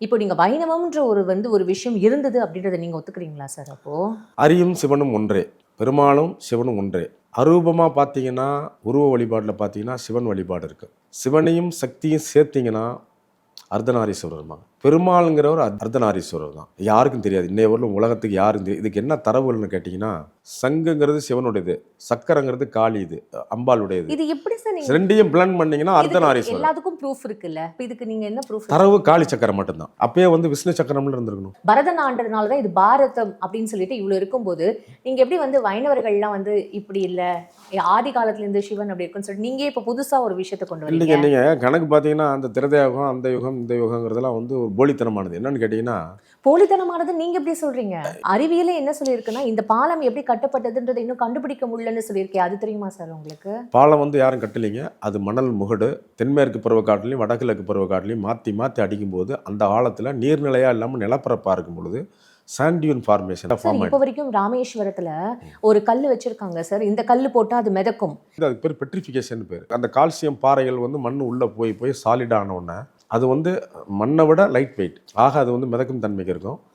இப்போ நீங்கள் வைணவம்ன்ற ஒரு வந்து ஒரு விஷயம் இருந்தது அப்படின்றத நீங்கள் ஒத்துக்கிறீங்களா சார் அப்போது அரியும் சிவனும் ஒன்றே பெருமாளும் சிவனும் ஒன்றே. அரூபமாக பார்த்தீங்கன்னா உருவ வழிபாட்டில் பார்த்தீங்கன்னா சிவன் வழிபாடு இருக்குது சிவனையும் சக்தியும் சேர்த்திங்கன்னா அர்த்தநாரீஸ்வரர் தான். பெருமாளுங்கிறவர் அர்த்த- அர்த்தநாரீஸ்வரர் தான். யாருக்கும் தெரியாது. இன்னைய வரலும் உலகத்துக்கு யாருக்கும் தெரியாது இதுக்கு என்ன தரவுகள்னு கேட்டிங்கன்னா சங்குங்கிறது சிவனுடையது சக்கரங்கிறது காளி இது அம்பாளுடையது. இது எப்படி சார் ரெண்டையும் பிளன் பண்ணீங்கன்னா அர்த்தநாரீஸ்வரர். எல்லாத்துக்கும் ப்ரூஃப் இருக்குல்ல? இதுக்கு நீங்க என்ன ப்ரூஃப் தரவு காளி சக்கரம் மட்டும்தான். அப்பயே வந்து விஷ்ணு சக்கரம்ல இருந்திருக்கணும். பரதன் ஆண்டதுனால தான் இது பாரதம் அப்படின்னு சொல்லிட்டு இவ்வளவு இருக்கும்போது நீங்க எப்படி வந்து வைணவர்கள்லாம் வந்து இப்படி இல்ல? ஆதி காலத்துல இருந்து சிவன் அப்படி இருக்குன்னு சொல்லிட்டு நீங்க இப்ப புதுசா ஒரு விஷயத்தை கொண்டு இல்லைங்க வரீங்க நீங்கள் கணக்கு பார்த்தீங்கன்னா அந்த திரத யுகம் அந்த யுகம் இந்த யுகங்கிறதெல்லாம் வந்து ஒரு போலித்தனமானது. என்னன்னு கேட்டிங்கன்னா போலித்தனமானது நீங்க எப்படி சொல்றீங்க? அறிவியலே என்ன சொல்லியிருக்குன்னா இந்த பாலம் எப்படி கட்டப்பட்டதுன்றதை இன்னும் கண்டுபிடிக்க முடியலன்னு சொல்லியிருக்கேன் அது தெரியுமா சார் உங்களுக்கு? பாலம் வந்து யாரும் கட்டலைங்க. அது மணல் முகடு தென்மேற்கு பருவக்காட்டிலையும் வடகிழக்கு பருவக்காட்டிலையும் மாற்றி மாற்றி அடிக்கும்போது அந்த ஆழத்தில் நீர்நிலையாக இல்லாமல் நிலப்பரப்பாக இருக்கும் பொழுது சாண்டியூன் ஃபார்மேஷன் ஃபார்ம் இப்போ வரைக்கும் ராமேஸ்வரத்துல ஒரு கல் வச்சிருக்காங்க சார். இந்த கல் போட்டா அது மிதக்கும். அதுக்கு பேர் பெட்ரிஃபிகேஷன் பேர். அந்த கால்சியம் பாறைகள் வந்து மண் உள்ளே போய் போய் சாலிட் ஆன உடனே அது வந்து மண்ணை விட லைட் வெயிட் ஆக அது வந்து மிதக்கும் தன்மைக்கு இருக்கும்.